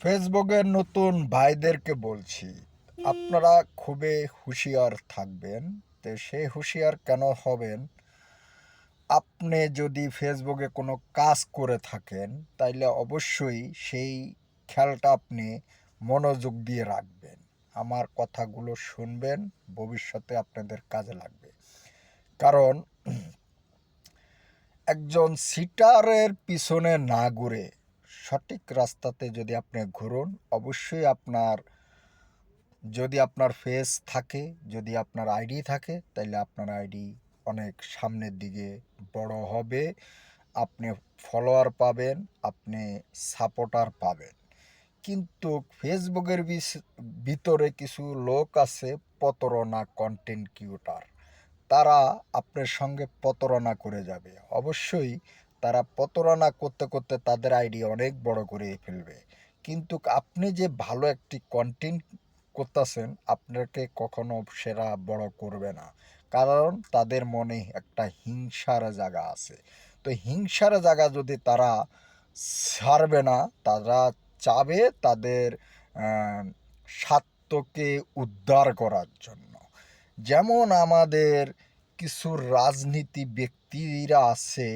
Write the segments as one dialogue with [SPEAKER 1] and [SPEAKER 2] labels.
[SPEAKER 1] ফেসবুকের নতুন ভাইদেরকে বলছি আপনারা খুবই হুঁশিয়ার থাকবেন। তো সেই হুঁশিয়ার কেন হবেন? আপনি যদি ফেসবুকে কোনো কাজ করে থাকেন তাইলে অবশ্যই সেই খেয়ালটা আপনি মনোযোগ দিয়ে রাখবেন। আমার কথাগুলো শুনবেন ভবিষ্যতে আপনাদের কাজে লাগবে। কারণ একজন সিটারের পিছনে না ঘুরে সঠিক রাস্তাতে যদি আপনি ঘুরুন, অবশ্যই আপনার, যদি আপনার ফেস থাকে, যদি আপনার আইডি থাকে তাহলে আপনার আইডি অনেক সামনের দিকে বড় হবে। আপনি ফলোয়ার পাবেন, আপনি সাপোর্টার পাবেন। কিন্তু ফেসবুকের ভিতরে কিছু লোক আছে প্রতারণা কন্টেন্ট কিউটার তারা আপনার সঙ্গে প্রতারণা করে যাবে। অবশ্যই তারা প্রতারণা করতে করতে তাদের আইডি অনেক বড় করে ফেলবে। কিন্তু আপনি যে ভালো একটি কন্টেন্ট করতেছেন, আপনাকে কখনো সেরা বড় করবে না। কারণ তাদের মনে একটা হিংসার জায়গা আছে। তো হিংসার জায়গা যদি তারা ছাড়বে না, তারা চাবে তাদের স্বার্থকে উদ্ধার করার জন্য। যেমন আমাদের কিছু রাজনীতি ব্যক্তিরা আছে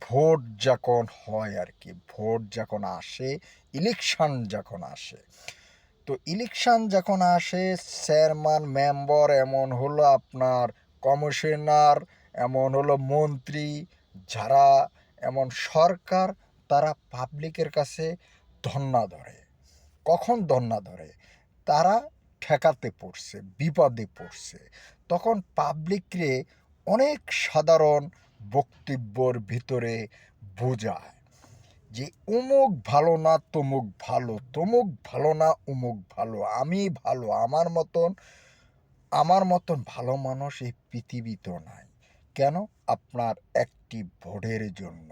[SPEAKER 1] ভোট যখন হয় আর কি, ভোট যখন আসে ইলেকশন যখন আসে। তো ইলেকশন যখন আসে চেয়ারম্যান মেম্বার এমন হলো আপনার কমিশনার এমন হলো মন্ত্রী, যারা এমন সরকার, তারা পাবলিকের কাছে ধন্না ধরে। কখন ধন্না ধরে? তারা ঠেকাতে পড়ছে, বিপদে পড়ছে। তখন পাবলিকরে অনেক সাধারণ বক্তব্যর ভিতরে বোঝায় যে অমুক ভালো না, তমুক ভালো তমুক ভালো না অমুক ভালো, আমি ভালো, আমার মতন আমার মতন ভালো মানুষ এই পৃথিবীতে নাই। কেন? আপনার একটি ভোটের জন্য।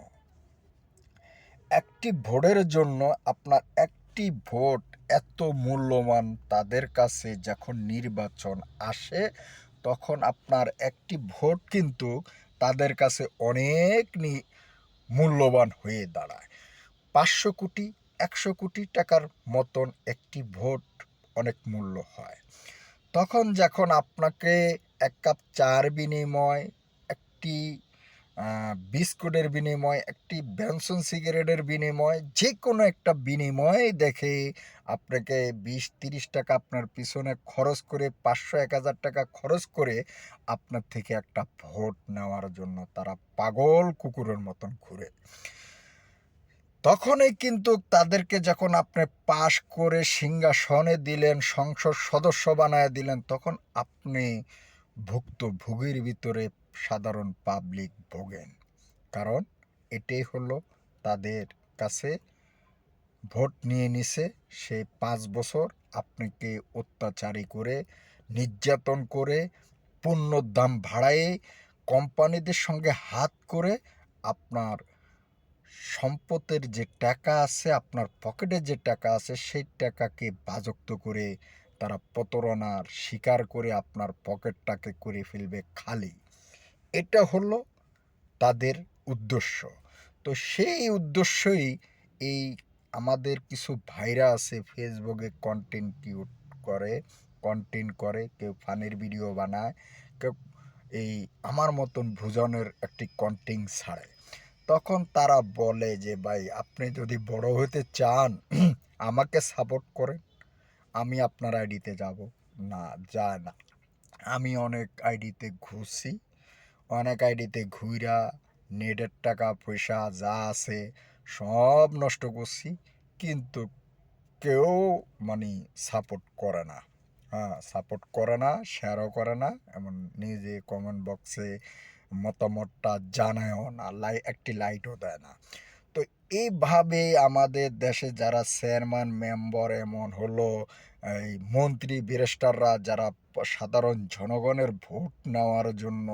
[SPEAKER 1] একটি ভোটের জন্য আপনার একটি ভোট এত মূল্যবান তাদের কাছে যখন নির্বাচন আসে, তখন আপনার একটি ভোট কিন্তু তাদের কাছে অনেক মূল্যবান হয়ে দাঁড়ায়। পাঁচশো কোটি, একশো কোটি টাকার মতন একটি ভোট অনেক মূল্য হয়। তখন যখন আপনাকে এক কাপ চার বিনিময়, একটি বিস্কুটের বিনিময়, একটি বেনসন সিগারেটের বিনিময় যে কোনো একটা বিনিময় দেখে আপনাকে বিশ, তিরিশ টাকা আপনার পিছনে খরচ করে, পাঁচশো, এক হাজার টাকা খরচ করে আপনার থেকে একটা ভোট নেওয়ার জন্য তারা পাগল কুকুরের মতন ঘুরে। তখনই কিন্তু তাদেরকে যখন আপনি পাশ করে সিংহাসনে দিলেন, সংসদ সদস্য বানায় দিলেন, তখন আপনি ভুক্তভোগীর ভিতরে সাধারণ পাবলিক ভোগেন। কারণ এটাই হলো তাদের কাছে ভোট নিয়ে নিছে, সে পাঁচ বছর আপনাকে অত্যাচারী করে, নির্যাতন করে, পণ্য দাম বাড়ায়ে, কোম্পানিদের সঙ্গে হাত করে আপনার সম্পদের যে টাকা আছে, আপনার পকেটে যে টাকা আছে, সেই টাকাকে বাজক্ত করে তারা প্রতারণার শিকার করে আপনার পকেটটাকে করে ফেলবে খালি। এটা হলো তাদের উদ্দেশ্য। তো সেই উদ্দেশ্যই এই আমাদের কিছু ভাইরা আছে ফেসবুকে কন্টেন্ট কিউট করে কন্টেন্ট করে, কেউ ফানের ভিডিও বানায়, কেউ এই আমার মতন ভুজনের একটি কন্টেন্ট ছাড়ে। তখন তারা বলে যে, ভাই, আপনি যদি বড় হতে চান, আমাকে সাপোর্ট করেন। আমি আপনার আইডিতে যাব। না, যায় না। আমি অনেক আইডিতে ঘুরছি। অনেক আইডিতে ঘুরা নেটের টাকা, পয়সা যা আছে সব নষ্ট করছি, কিন্তু কেউ মানে সাপোর্ট করে না। হ্যাঁ সাপোর্ট করে না শেয়ারও করে না, এমন নিজে কমেন্ট বক্সে মতামতটা জানায়ও না, লাই একটি লাইটও দেয় না। তো এইভাবে আমাদের দেশে যারা চেয়ারম্যান মেম্বার এমন হলো, এই মন্ত্রী ব্যারিস্টাররা যারা সাধারণ জনগণের ভোট নেওয়ার জন্য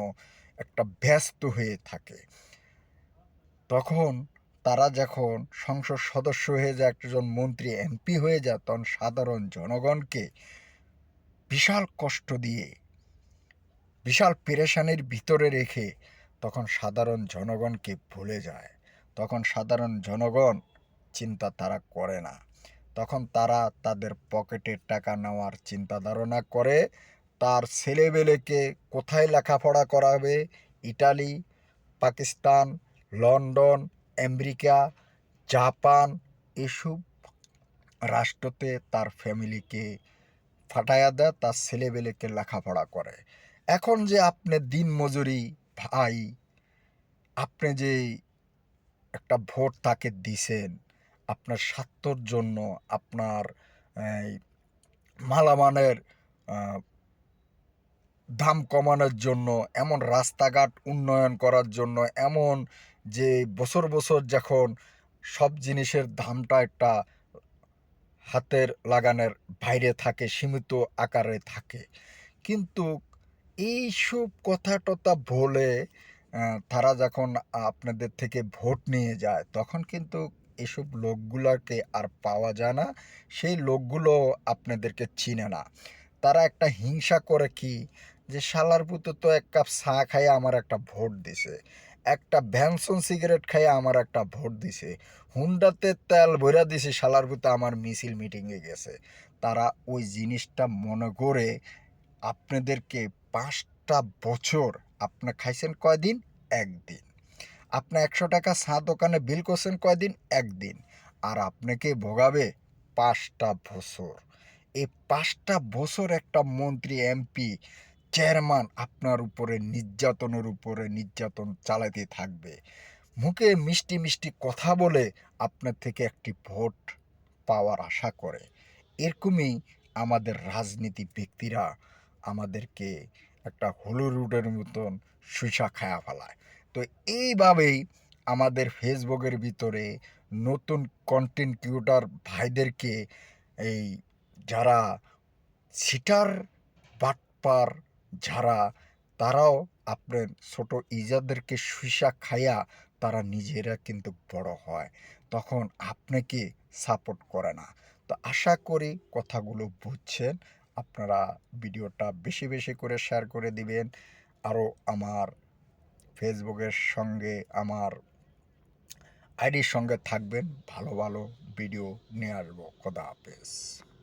[SPEAKER 1] একটা ব্যস্ত হয়ে থাকে। তখন তারা যখন সংসদ সদস্য হয়ে যায়, একজন মন্ত্রী, এমপি হয়ে যায়, তখন সাধারণ জনগণকে বিশাল কষ্ট দিয়ে, বিশাল পেরেশানির ভিতরে রেখে তখন সাধারণ জনগণকে ভুলে যায়। তখন সাধারণ জনগণ চিন্তা তারা করে না। তখন তারা তাদের পকেটের টাকা নেওয়ার চিন্তা ধারণা করে তার ছেলেবেলেকে কোথায় লেখাপড়া করাবে Italy, Pakistan, London, America, Japan, এসব রাষ্ট্রতে তার ফ্যামিলিকে ফাটাইয়া দেয়, তার ছেলেবেলেকে লেখাপড়া করে। এখন যে আপনি দিন মজুরি ভাই, আপনি যে একটা ভোট তাকে দিছেন, আপনার স্বার্থর জন্য, আপনার মালামানের দাম কমানোর জন্য, এমন রাস্তাঘাট উন্নয়ন করার জন্য, এমন যে বছর বছর যখন সব জিনিসের দামটা একটা হাতের লাগানের বাইরে থাকে, সীমিত আকারে থাকে। কিন্তু এইসব কথা টথা বলে তারা যখন আপনাদের থেকে ভোট নিয়ে যায়, তখন কিন্তু এসব লোকগুলোকে আর পাওয়া যায় না। সেই লোকগুলো আপনাদেরকে চিনে না। তারা একটা হিংসা করে কি যে শালার পুতো তো এক কাপ চা খাইয়ে আমার একটা ভোট দিছে। একটা ভ্যানসন সিগারেট খাইয়ে আমার একটা ভোট দিছে। হুন্ডাতে তেল ভরা দিছে শালার পুতো আমার মিছিল মিটিংয়ে গেছে। তারা ওই জিনিসটা মনে করে আপনাদেরকে পাঁচটা বছর, আপনি খাইছেন কয়দিন? একদিন। আপনি একশো টাকা চা দোকানে বিল করছেন কয়দিন? একদিন। আর আপনাকে ভোগাবে পাঁচটা বছর। এই পাঁচটা বছর একটা মন্ত্রী, এমপি চেয়ারম্যান আপনার উপরে, নির্যাতনের উপরে নির্যাতন চালাতে থাকবে। মুখে মিষ্টি মিষ্টি কথা বলে আপনার থেকে একটি ভোট পাওয়ার আশা করে। এরকমই আমাদের রাজনীতি ব্যক্তিরা আমাদেরকে একটা হলুরুটের মতন সুইসা খায়া ফেলায়। তো এইভাবেই আমাদের ফেসবুকের ভিতরে নতুন কন্টেন্ট ক্রিয়েটর ভাইদেরকে এই যারা সিটার বাটপার যারা, তারাও আপনার ছোট ইজাদেরকে সুইসা খাইয়া তারা নিজেরা কিন্তু বড় হয়। তখন আপনাকে সাপোর্ট করে না। তো আশা করি কথাগুলো বুঝছেন। আপনারা ভিডিওটা বেশি বেশি করে শেয়ার করে দিবেন। আরও আমার ফেসবুকের সঙ্গে, আমার আইডির সঙ্গে থাকবেন। ভালো ভালো ভিডিও নিয়ে আসব। খোদা হাফেজ।